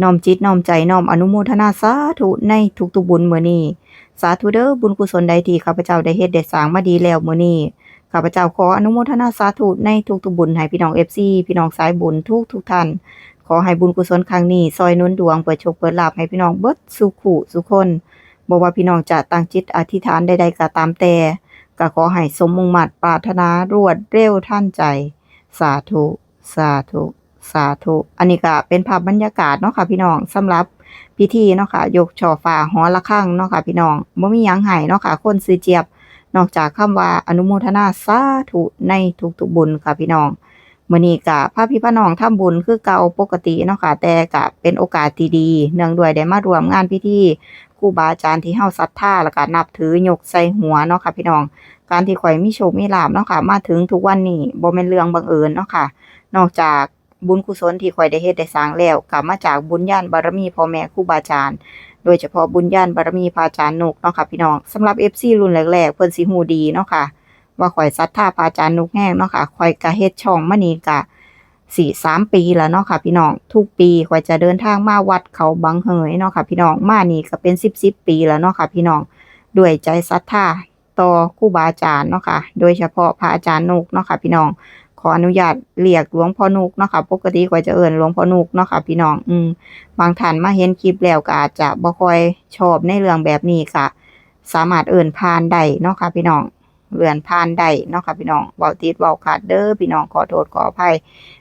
น้อมจิตน้อมใจน้อมอนุโมทนาสาธุในทุกๆบุญเมื้อนี้สาธุเด้อบุญกุศลใดที่ข้าพเจ้าได้เฮ็ดได้สางมาดีแล้วเมื้อนี้ข้าพเจ้าขออนุโมทนาสาธุในทุกๆบุญให้พี่น้อง FC พี่น้องสายบุญทุกทุกท่าน ขอให้บุญกุศลครั้งนี้ ซอยนุนดวงเปิดโชคเปิดลาภให้พี่น้องเบิดสุขุสุคนบ่ว่าพี่น้องจะตั้งจิตอธิษฐานใดๆก็ตามแต่ก็ขอให้สมมุ่งมั่นปรารถนารวดเร็วทันใจ สาธุ สาธุ สาธุ อันนี้ก็เป็นภาพบรรยากาศเนาะค่ะพี่น้องสำหรับพิธีเนาะค่ะยกช่อฟ้าหอระฆังเนาะค่ะพี่น้องบ่มีหยังให้เนาะค่ะคนซื้อเจี๊ยบ นอกจากคำว่าอนุโมทนาสาธุในทุกๆบุญค่ะพี่น้องมื้อนี้ก็พาพี่พาน้องทำบุญคือเก่าปกติเนาะค่ะแต่ก็เป็นโอกาสที่ดีเนื่องด้วยได้มารวมงานพิธีครูบาอาจารย์ที่เฮาศรัทธาแล้วก็นับถือยกใส่หัวเนาะค่ะพี่น้อง การที่ข่อยมีโชคมีลาภเนาะค่ะมาถึงทุกวันนี้บ่แม่นเรื่องบังเอิญเนาะค่ะ นอกจาก บุญกุศลที่ข่อยได้เฮ็ดได้สร้างแล้วก็มาจากบุญญาณบารมีพ่อแม่ครูบาอาจารย์ โดยเฉพาะบุญญาณบารมีพระอาจารย์นุกเนาะค่ะพี่น้องสำหรับ FC รุ่นแรกๆเพิ่นสิฮู้ดีเนาะค่ะ ว่าข่อยศรัทธาพระอาจารย์นุกแห้งเนาะค่ะข่อยก็เฮ็ดช่องมานี่ก็สี่สามปีแล้วเนาะค่ะพี่น้องทุกปีข่อยจะเดินทางมาวัดเขาบางเหยเนาะค่ะพี่น้องมานี่ก็เป็น10 10ปีแล้วเนาะค่ะพี่น้องด้วยใจศรัทธาต่อครูบาอาจารย์เนาะค่ะ โดยเฉพาะพระอาจารย์นุกเนาะค่ะพี่น้อง ขออนุญาตเรียกหลวงพ่อนุกเนาะค่ะ ปกติข่อยจะเอิ้นหลวงพ่อนุกเนาะค่ะ พี่น้องอืมบางท่านมาเห็นคลิปแล้วก็อาจจะบ่ค่อยชอบในเรื่องแบบนี้ค่ะ สามารถเอิ่นผ่านได้เนาะค่ะ พี่น้องเลื่อนผ่านได้เนาะค่ะพี่น้องเว้าติดเว้าขาดเด้อพี่น้องขอโทษขออภัย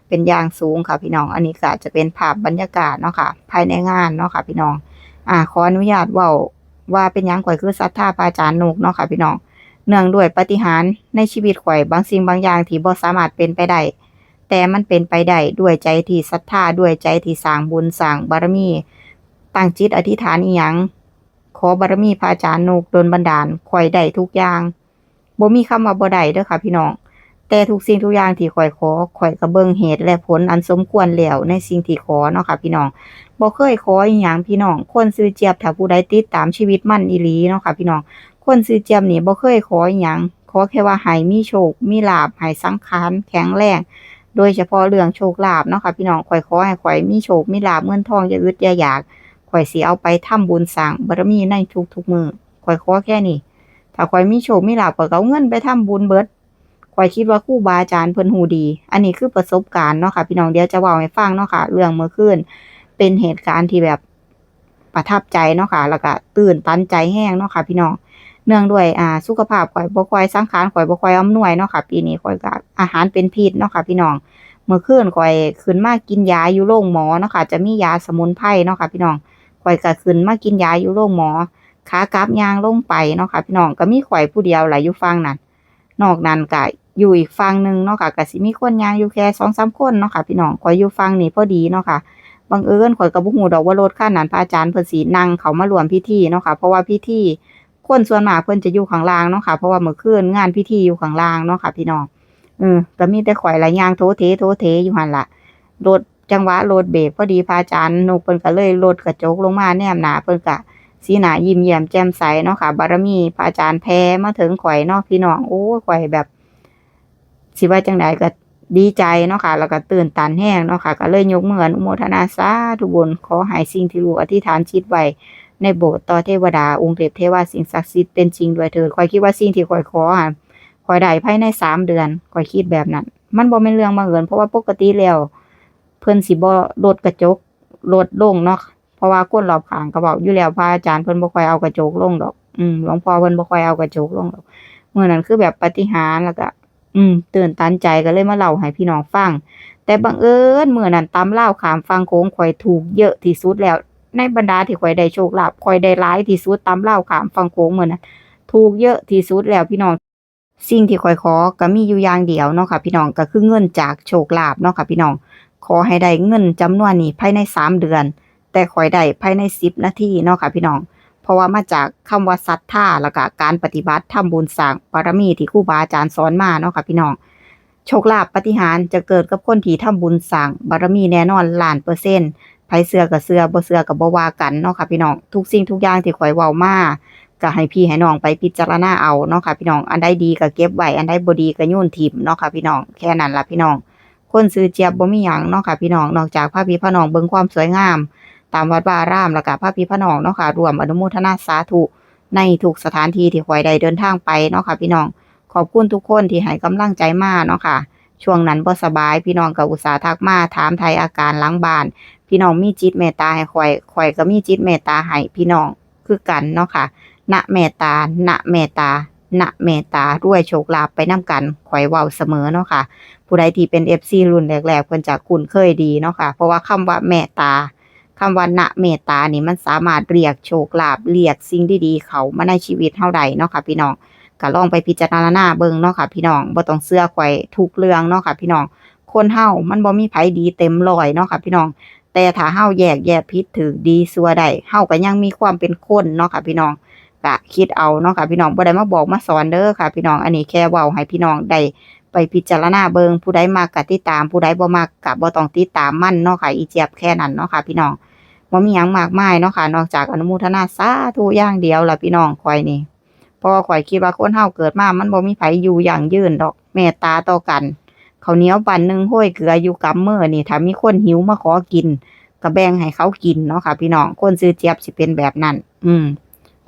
เป็นอย่างสูงค่ะพี่น้อง อันนี้ก็จะเป็นภาพบรรยากาศเนาะค่ะ ภายในงานเนาะค่ะพี่น้อง อ่าขออนุญาตเว้าว่าเป็นยังข่อยคือศรัทธาพระอาจารย์นุกเนาะค่ะพี่น้อง เนื่องด้วยปฏิหารในชีวิตข่อยบางสิ่งบางอย่างที่บ่สามารถเป็นไปได้แต่มันเป็นไปได้ด้วยใจที่ศรัทธาด้วยใจที่สร้างบุญสร้างบารมีตั้งจิตอธิษฐานอีหยังขอบารมีพระอาจารย์นุกดลบันดาลข่อยได้ทุกอย่างบ่มีคำว่าบ่ได้เด้อค่ะพี่น้องแต่ทุกสิ่งทุกอย่างที่ข่อยขอข่อยก็เบิ่งเหตุและผลอันสมควรแล้วในสิ่งที่ขอเนาะค่ะพี่น้องบ่เคยขออีหยังพี่น้องคนซื้อเจี๊ยบถ้าผู้ใดติดตามชีวิตมั่นอีหลีเนาะค่ะพี่น้อง คนซื้อเจียบนี่บ่เคยขออหยังขอแค่ว่าให้มีโชค มีลาภให้สังขารแข็งแรงโดยเฉพาะเรื่องโชคลาภเนาะค่ะพี่น้องข่อยขอให้ข่อยมีโชค มีลาภเงินทองอย่าอึดอย่าอยากข่อยสิเอาไปทำบุญสร้างบารมีในทุกๆมือข่อยขอแค่นี้ถ้าข่อยมีโชค มีลาภข่อยก็เอาเงินไปทำบุญเบิดข่อยคิดว่าครูบาอาจารย์เพิ่นฮู้ดี อันนี้คือประสบการณ์เนาะค่ะพี่น้องเดี๋ยวจะเว้าให้ฟังเนาะค่ะ เรื่องเมื่อคืนเป็นเหตุการณ์ที่แบบประทับใจเนาะค่ะแล้วก็ตื่นตันใจแห้งเนาะค่ะพี่น้อง เนื่องด้วยอ่าสุขภาพข่อยบ่ค่อยสังขารข่อยบ่ค่อยอำนวยเนาะค่ะปีนี้ข่อยก็อาหารเป็นพิษเนาะค่ะพี่น้องเมื่อคืนข่อยขึ้นมากินยาอยู่โรงหมอเนาะค่ะจะมียาสมุนไพรเนาะค่ะพี่น้องข่อยก็ขึ้นมากินยาอยู่โรงหมอขากลับยางลงไปเนาะค่ะพี่น้องก็มีข่อยผู้เดียวหละอยู่ฝั่งนั้นนอกนั้นก็อยู่อีกฝั่งหนึ่งเนาะค่ะก็สิมีคนยางอยู่แค่2-3คนเนาะค่ะพี่น้องข่อยอยู่ฝั่งนี้พอดีเนาะค่ะบังเอิญข่อยก็บ่ฮู้ดอกว่ารถคันนั้นพระอาจารย์เพิ่นสินั่งเขามาร่วมพิธีเนาะค่ะเพราะว่าพิธี คนส่วนมากเพิ่นจะอยู่ข้างล่างเนาะค่ะ เพราะว่าเมื่อคืนงานพิธีอยู่ข้างล่างเนาะค่ะ พี่น้องเออก็มีแต่ข่อยหลายอย่างโทเทโทเทอยู่หันละรถจังหวะรถเบรกพอดีพาจารย์นุกเพิ่นก็เลยลดกระจกลงมาแนมหนาเพิ่นก็สีหนายิ้มแย้มแจ่มใสเนาะค่ะ บารมีพาจารย์แผ่มาถึงข่อยเนาะพี่น้องโอ้ข่อยแบบสิว่าจังไดก็ดีใจเนาะค่ะ แล้วก็ตื่นตันแห้งเนาะค่ะ ก็เลยยกมืออนุโมทนาสาธุบุญขอให้สิ่งที่ลูกอธิษฐานจิตไว้ ในโบสถ์ต่อเทวดาองค์เทพเทวาสิ่งศักดิ์สิทธิ์เป็นจริงด้วยเถิดข่อยคิดว่าสิ่งที่ข่อยขออะข่อยได้ภายในสามเดือนข่อยคิดแบบนั้น มันบ่แม่นเรื่องบังเอิญเพราะว่าปกติแล้วเพิ่นสิบ่ลดกระจกลดลงเนาะเพราะว่าคนรอบขางก็บอกอยู่แล้วพระอาจารย์เพิ่นบ่ค่อยเอากระจกลงดอก อืมหลวงพ่อเพิ่นบ่ค่อยเอากระจกลงดอกเมื้อนั้นคือแบบปฏิหารแล้วก็ อืมตื่นตันใจก็เลยมาเล่าให้พี่น้องฟังแต่บังเอิญเมื้อนั้นตำเล่าขามฟังโค้งข่อยถูกเยอะที่สุดแล้ว ในบรรดาที่ข่อยได้โชคลาภข่อยได้หลายที่สุดตามเล่าขามฟังโค้งเหมือนั้นถูกเยอะที่สุดแล้วพี่น้อง สิ่งที่ข่อยขอก็มีอยู่อย่างเดียวเนาะค่ะ พี่น้องก็คือเงินจากโชคลาภเนาะค่ะ พี่น้อง ขอให้ได้เงินจำนวนนี้ภายในสามเดือน แต่ข่อยได้ภายในสิบนาทีเนาะค่ะ พี่น้อง เพราะว่ามาจากคำว่าศรัทธาแล้วก็การปฏิบัติทำบุญสร้างบารมีที่ครูบาอาจารย์สอนมาเนาะค่ะพี่น้องโชคลาภปฏิหารจะเกิดกับคนที่ทำบุญสร้างบารมีแน่นอนล้านเปอร์เซ็นต์ ไผเชื่อก็เชื่อบ่เชื่อก็บ่ว่ากันเนาะค่ะพี่น้องทุกสิ่งทุกอย่างที่ข่อยเว้ามาก็ให้พี่ให้น้องไปพิจารณาเอาเนาะค่ะพี่น้องอันใดดีก็เก็บไว้อันใดบ่ดีก็โยนทิ้งเนาะค่ะพี่น้องแค่นั้นล่ะพี่น้อง คนซื้อเจี๊ยบบ่มีหยังเนาะค่ะพี่น้องนอกจากพาพี่พาน้องเบิ่งความสวยงาม ตามวัดวารามแล้วก็พระพี่พระน้องเนาะค่ะรวมอนุโมทนาสาธุในทุกสถานที่ที่ข่อยได้เดินทางไปเนาะค่ะพี่น้อง ขอบคุณทุกคนที่ให้กำลังใจมาเนาะค่ะช่วงนั้นบ่สบายพี่น้องก็อุตส่าห์ทักมาถามไทยอาการหล้างบ้าน พี่น้องมีจิตเมตตาให้ข่อยข่อยก็มีจิตเมตตาให้พี่น้องคือกันเนาะค่ะณเมตตาณเมตตาณเมตตารวยโชคลาภไปนํกันข่อยเว้าเสมอเนาะค่ะ ผู้ใดที่เป็น FC รุ่นแรกๆเพิ่นจะคุ้นเคยดีเนาะค่ะ เพราะว่าคำว่าเมตตาคำว่าณเมตตานี่มันสามารถเรียกโชคลาภเรียกสิ่งดีๆเขามาในชีวิตเฮาได้เนาะค่ะพี่น้องก็ลองไปพิจารณาเบิ่งเนาะค่ะพี่น้องบ่ต้องเชื่อข่อยทุกเรื่องเนาะค่ะพี่น้องคนเฮามันบ่มีไผดีเต็มร้อยเนาะค่ะพี่น้อง แต่ถ้าเฮาแยกแยะผิดถูกดีชั่วได้เฮาก็ยังมีความเป็นคนเนาะค่ะพี่น้องก็คิดเอาเนาะค่ะพี่น้องบ่ได้มาบอกมาสอนเด้อค่ะ พี่น้องอันนี้แค่เว้าให้พี่น้องได้ไปพิจารณาเบิงผู้ใดมักก็ติดตาม ผู้ใดบ่มักก็บ่ต้องติดตามมั่นเนาะค่ะอีเจี๊ยบแค่นั้นเนาะค่ะพี่น้องบ่มีหยังมากมายเนาะค่ะ นอกจากอนุโมทนาสาธุอย่างเดียวล่ะพี่น้องข่อยนี่พราะว่าข่อยคิดว่าคนเฮาเกิดมามันบ่มีไผอยู่อย่างยืนดอกเมตตาต่อกัน ข้าวเหนียวปันหนึ่งห้อยเกลืออยู่กำมือนี่ถ้ามีคนหิวมาขอกินก็แบ่งให้เขากินเนาะค่ะ พี่น้องคนซื้อเจี๊ยบสิเป็นแบบนั้น อืม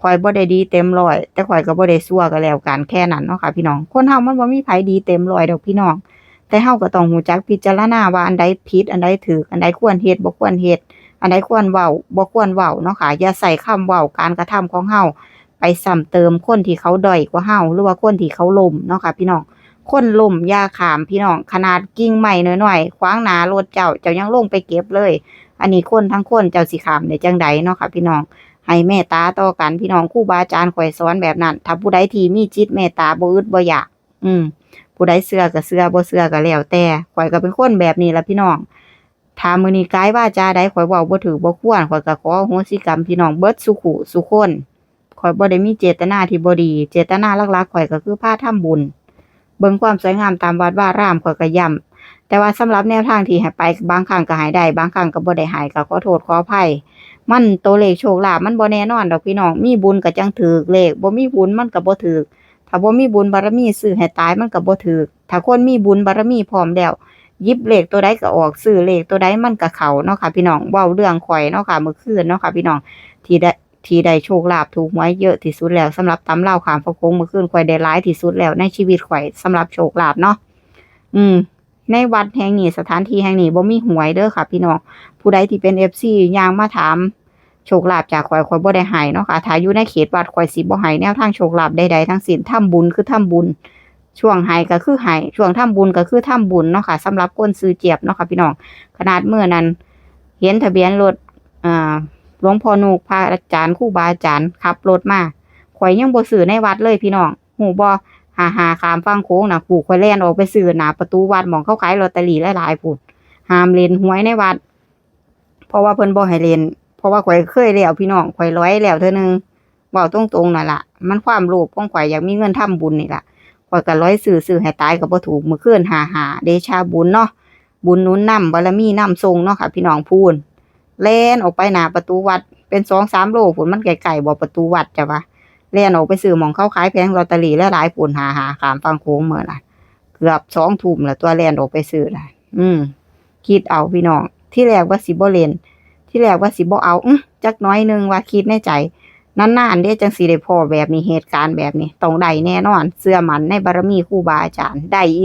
ข่อยบ่ได้ดีเต็มร้อย แต่ข่อยก็บ่ได้ซั่วก็แล้วกันแค่นั้นเนาะค่ะ พี่น้อง คนเฮามันบ่มีไผดีเต็มร้อยดอกพี่น้อง แต่เฮาก็ต้องรู้จักพิจารณาว่าอันใดผิดอันใดถูกอันใดควรเฮ็ดบ่ควรเฮ็ดอันใดควรเว้าบ่ควรเว้าเนาะค่ะ อย่าใส่คำเว้าการกระทำของเฮาไปซ้ำเติมคนที่เขาด้อยกว่าเฮาหรือว่าคนที่เขาล้มเนาะค่ะ พี่น้อง คนล้มยาขามพี่น้องขนาดกิ่งไม้น้อยๆขวางหนารถเจ้าเจ้ายังลงไปเก็บเลย อันนี้คนทั้งคนเจ้าสิขามได้จังใดเนาะค่ะพี่น้องให้เมตตาต่อกันพี่น้องครูบาอาจารย์ข่อยสอนแบบนั้นถ้าผู้ใดที่มีจิตเมตตาบ่อึดบ่อยาก อืมผู้ใดเชื่อก็เชื่อบ่เชื่อก็แล้วแต่ข่อยก็เป็นคนแบบนี้ละพี่น้องถามมือนี้กายว่าจาใดข่อยเว้าบ่ถูกบ่ควรข่อยก็ขออโหสิกรรมพี่น้องเบิดสุขุสุคนข่อยบ่ได้มีเจตนาที่บ่ดี เจตนาหลักๆข่อยก็คือพาทำบุญ บิ่งความสวยงามตามวัดว่ารามขอยก็ย้ำแต่ว่าสำหรับแนวทางที่ให้ไปบางครั้งก็ให้ได้บางครั้งก็บ่ได้ให้ก็ขอโทษขออภัยมันตัวเลขโชคลาภมันบ่แน่นอนดอกพี่น้องมีบุญก็จังถูกเลขบ่มีบุญมันก็บ่ถูกถ้าบ่มีบุญบารมีซื้อให้ตายมันก็บ่ถูกถ้าคนมีบุญบารมีพร้อมแล้วยิบเลขตัวใดก็ออกซื้อเลขตัวใดมันก็เข้าเนาะค่ะพี่น้องเว้าเรื่องข่อยเนาะค่ะเมื่อคืนเนาะค่ะพี่น้องที่ได้ ที่ได้โชคลาภถูกหวยเยอะที่สุดแล้วสำหรับตำเล่าขามพระโค้งเมื่อคืนข่อยได้หลายที่สุดแล้วในชีวิตข่อยสำหรับโชคลาภเนาะอืม ในวัดแห่งนี้สถานที่แห่งนี้บ่มีหวยเด้อค่ะ พี่น้องผู้ใดที่เป็น FC ย่างมาถามโชคลาภจากข่อยข่อยบ่ได้ให้เนาะค่ะถ้าอยู่ในเขตวัดข่อยสิบ่ให้แนวทางโชคลาภใดๆทั้งสิ้นทำบุญคือทำบุญ ช่วงให้ก็คือให้ช่วงทำบุญก็คือทำบุญเนาะค่ะสำหรับคนซื้อเจียบเนาะค่ะพี่น้องขนาดเมื้อนั้น เห็นทะเบียนรถอ่า หลวงพ่อนูกพระอาจารย์ครูบาอาจารย์ขับรถมาข่อยยังบ่ซื้อในวัดเลยพี่น้องหูบ่หาหาขามฟังโค้งนะปู่ข่อยแล่นออกไปซื้อหน้าประตูวัดมองเขาขายลอตเตอรี่หลายๆพุ่นห้ามเล่นหวยในวัด เพราะว่าเพิ่นบ่ให้เล่นเพราะว่าข่อยเคยแล้วพี่น้องข่อยร้อยแล้วเทื่อนึงเว้าตรงๆนั่นละมันความโลภของข่อยอยากมีเงินทำบุญนี่ละข่อยก็ร้อยซื้อซื้อให้ตายก็บ่ถูกมื้อคืนหาหาเดชาบุญเนาะบุญนุนนำบารมีนำทรงเนาะค่ะพี่น้องพูน แล่นออกไปหน้าประตูวัด เป็นสองสามโลผลมันไกลๆบ่ประตูวัดจ้ะวะแล่นออกไปซื้อหมองเข้าขายแผงลอตเตอรี่และหลายปุ่นหาหาขามฟังโค้งเมื่อน่ะ เกือบสองทุ่มแล้วตัวแล่นออกไปซื้อน่ะ อืมคิดเอาพี่น้อง ที่แรกว่าสิบ่เล่น ที่แรกว่าสิบ่เอาอื้จักน้อยนึงว่าคิดในใจนานๆเด้จังสิได้พอแบบนี้เหตุการณ์แบบนี้ต้องได้แน่นอนเชื่อมันในบารมีครูบาอาจารย์ได้